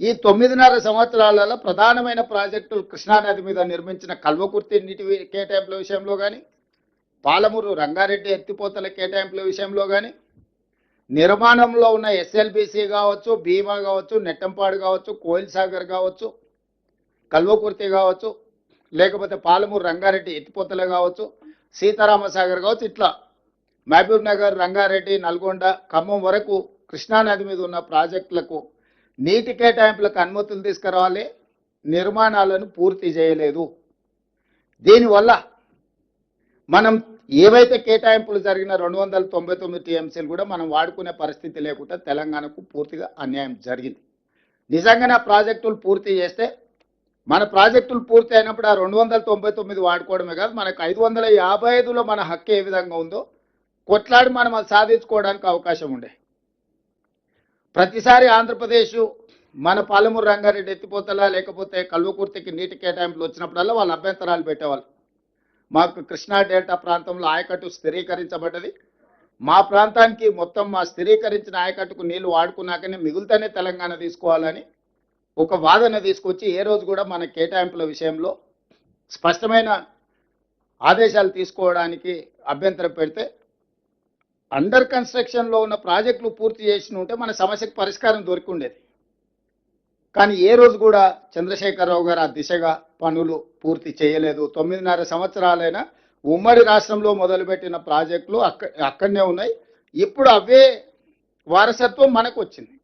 ఈ తొమ్మిదిన్నర సంవత్సరాలలో ప్రధానమైన ప్రాజెక్టులు కృష్ణానది మీద నిర్మించిన కల్వకుర్తి నీటి కేటాయింపుల విషయంలో కానీ పాలమూరు రంగారెడ్డి ఎత్తిపోతల కేటాయింపుల విషయంలో కానీ నిర్మాణంలో ఉన్న ఎస్ఎల్బిసి కావచ్చు భీమా కావచ్చు నెట్టంపాడు కావచ్చు కోయిల్ సాగర్ కావచ్చు కల్వకుర్తి కావచ్చు లేకపోతే పాలమూరు రంగారెడ్డి ఎత్తిపోతల కావచ్చు సీతారామసాగర్ కావచ్చు ఇట్లా. మహబూబ్ నగర్ రంగారెడ్డి నల్గొండ ఖమ్మం వరకు కృష్ణానది మీద ఉన్న ప్రాజెక్టులకు నీటి కేటాయింపులకు అనుమతులు తీసుకురావాలి నిర్మాణాలను పూర్తి చేయలేదు. దీనివల్ల మనం ఏవైతే కేటాయింపులు జరిగిన రెండు వందల తొంభై తొమ్మిది టీఎంసీలు కూడా మనం వాడుకునే పరిస్థితి లేకుండా తెలంగాణకు పూర్తిగా అన్యాయం జరిగింది. నిజంగానే ప్రాజెక్టులు పూర్తి చేస్తే మన ప్రాజెక్టులు పూర్తి అయినప్పుడు ఆ రెండు వందల తొంభై తొమ్మిది వాడుకోవడమే కాదు మనకు ఐదు వందల యాభై ఐదులో మన హక్కు ఏ విధంగా ఉందో కొట్లాడి మనం అది సాధించుకోవడానికి అవకాశం ఉండే. ప్రతిసారి ఆంధ్రప్రదేశ్ మన పాలమూరు రంగారెడ్డి ఎత్తిపోతలా లేకపోతే కల్వకుర్తికి నీటి కేటాయింపులు వచ్చినప్పుడల్లా వాళ్ళు అభ్యంతరాలు పెట్టేవాళ్ళు. మాకు కృష్ణా డెల్టా ప్రాంతంలో ఆయకట్టు స్థిరీకరించబడ్డది. మా ప్రాంతానికి మొత్తం మా స్థిరీకరించిన ఆయకట్టుకు నీళ్ళు వాడుకున్నాకనే మిగులుతూనే తెలంగాణ తీసుకోవాలని ఒక వాదన తీసుకొచ్చి ఏ రోజు కూడా మన కేటాయింపుల విషయంలో స్పష్టమైన ఆదేశాలు తీసుకోవడానికి అభ్యంతరం పెడితే అండర్ కన్స్ట్రక్షన్లో ఉన్న ప్రాజెక్టులు పూర్తి చేసి ఉంటే మన సమస్యకు పరిష్కారం దొరికి ఉండేది కానీ ఏ రోజు కూడా చంద్రశేఖరరావు గారు ఆ దిశగా పనులు పూర్తి చేయలేదు. తొమ్మిదిన్నర సంవత్సరాలైనా ఉమ్మడి రాష్ట్రంలో మొదలుపెట్టిన ప్రాజెక్టులు అక్క అక్కడనే ఉన్నాయి. ఇప్పుడు అవే వారసత్వం మనకు వచ్చింది